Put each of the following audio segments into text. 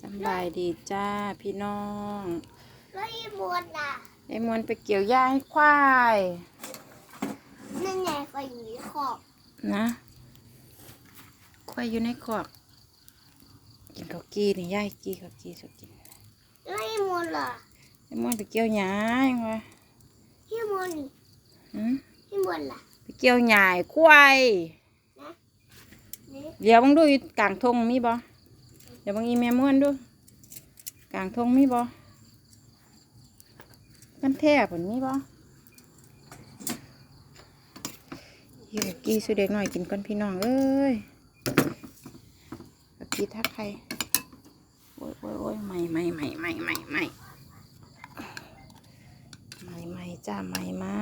สำบายดีจ้าพี่น้องแล้วอีบวนล่ะไอ้มวนไปเกี่ยวหญ้าให้ควายนั่นไงไฟอยู่ในขอบนะควายอยู่ในคอกกินข้าวกีนี่ย่ายกีข้าวกีสุดกินแล้วอีบวนล่ะไอ้มวนไปเกี่ยวหญ้ายังวะอีบวนนี่หืมอีบวนล่ะไปเกี่ยวหญ้าให้ควายนี่เดี๋ยวบังดูอยู่กลางทงมีบ่ เดี๋ยวบังอีแม่ม่วนดูกลางทงมีบ่กันแท้ผลมีบ่ยี่กีสุดเด็กหน่อยกินก่อนพี่น้องเอ้ยกีทักใครโอ้ยโอ้ยโอ้ยใหม่ใหม่ใหม่ใหม่ใหม่ใหม่ใหม่ใหม่จ้าใหม่ไม้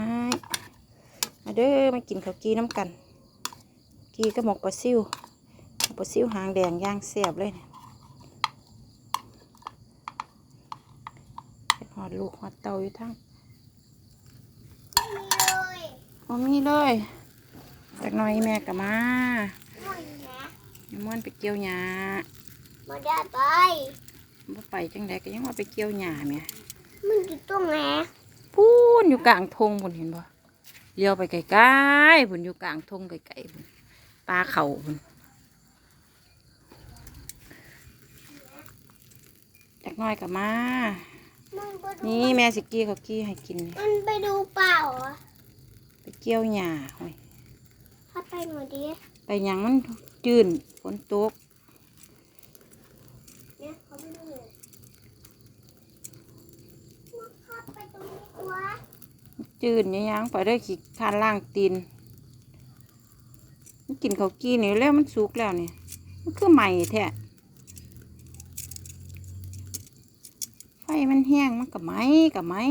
มาเด้อมากินข้าวกีน้ำกัน กีก็หมกปลาซิวปลาซิวหางแดงย่างแซ่บเลยเนี่ยเฮ็ดห อดลูกหอดเตาอยู่ทั้งมีเลยโอ้มีเลยจากหน้อยแม่กับมาหน่อยนะแม่ม่วนไปเกี่ยวหญ้ามาได้ไปบ่ไปจังใดก็ยังว่าไปเกี่ยวหญ้าแม่มันอยู่ตรงไหนพูนอยู่กลางทงพุ่นเห็นบ่เลี้ยวไปไกลๆพุ่นอยู่กลางทงไกลๆพุ่นปลาเขาพุ่นจากหน้อยกับมามั นไปดูนี่แม่สิกี้เขากี้ให้กินนี่มันไปดูเปล่าเหรอไปเกี่ยวหญ้าโอ้ยถ้าไปหน่อยดิไปหยังมันจืนฝนตกเนี่ยเขาไม่ดูเลยมันเข้าไปตรงนี้ตัวจืนเนี่ยยังไปได้ขี้คานล่างตีนมันกินเขาวกี้นี่แล้วมันสุกแล้วนี่มันคือใหม่แท้ มันแห้งมันกับไม้กับไม้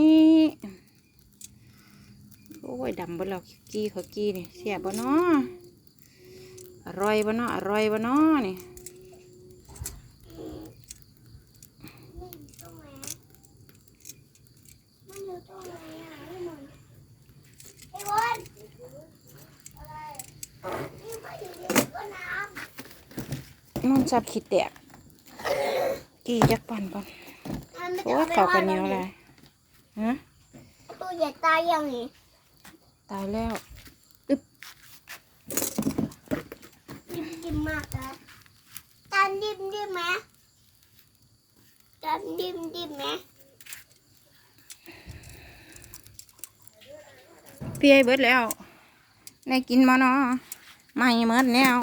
โอ้ยดำบนเรากี้เขากี้นี่เสียบนเนาะอร่อยบนเนาะอร่อยบนเนาะนี่นอนจับขีดแตก กี่ยักปั่นก่อน มันไม่โอ้ได้ยเข่ากันเหนียวอะไรฮะตัวใหญ่ตายยังไงตายแล้วดิมดิมมากนะตันดิมดิมไหมตันดิมดิมไหมพี่ไอ้เบิดแล้วได้กินมาเนาะไม่เมดแล้ว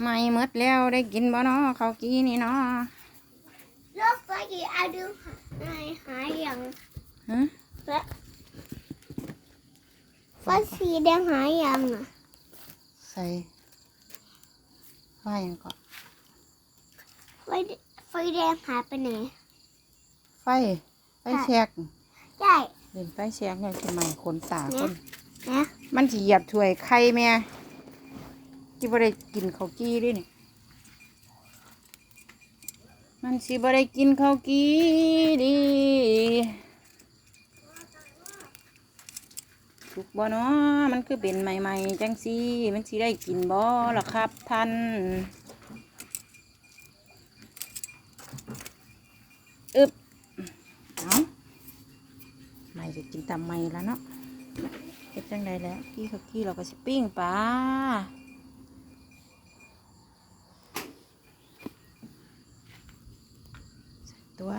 ไม่เมดแล้วได้กินบ่เนาะเขาวกี้นี่เนาะ รถไฟกี่อาดูหายหายยังฮะและไฟสีแดงหายยังอะใส่ไฟยังก่อนไฟไฟแดงหายไปไหนไฟไฟแชกใช่เล่นไฟแชกเนี่ยจะใหม่คนตาคนนะมันสิเหยียบถ้วยไข่แม่ที่บ่ได้กินข้าวกี้ด้วยนี่ มันสิบ่ได้กินข้าวกี้ดิสุกบ่เนาะมันคือเป็นใหม่ ๆ จังสิมันสิได้กินบ่ล่ะครับท่านอึบเอาไม่จะกินตามไม่แล้วเนาะเฮ็ดจังไดแล้วกี้เขากี้เราก็สิปิ้งปลาใส่ ตัว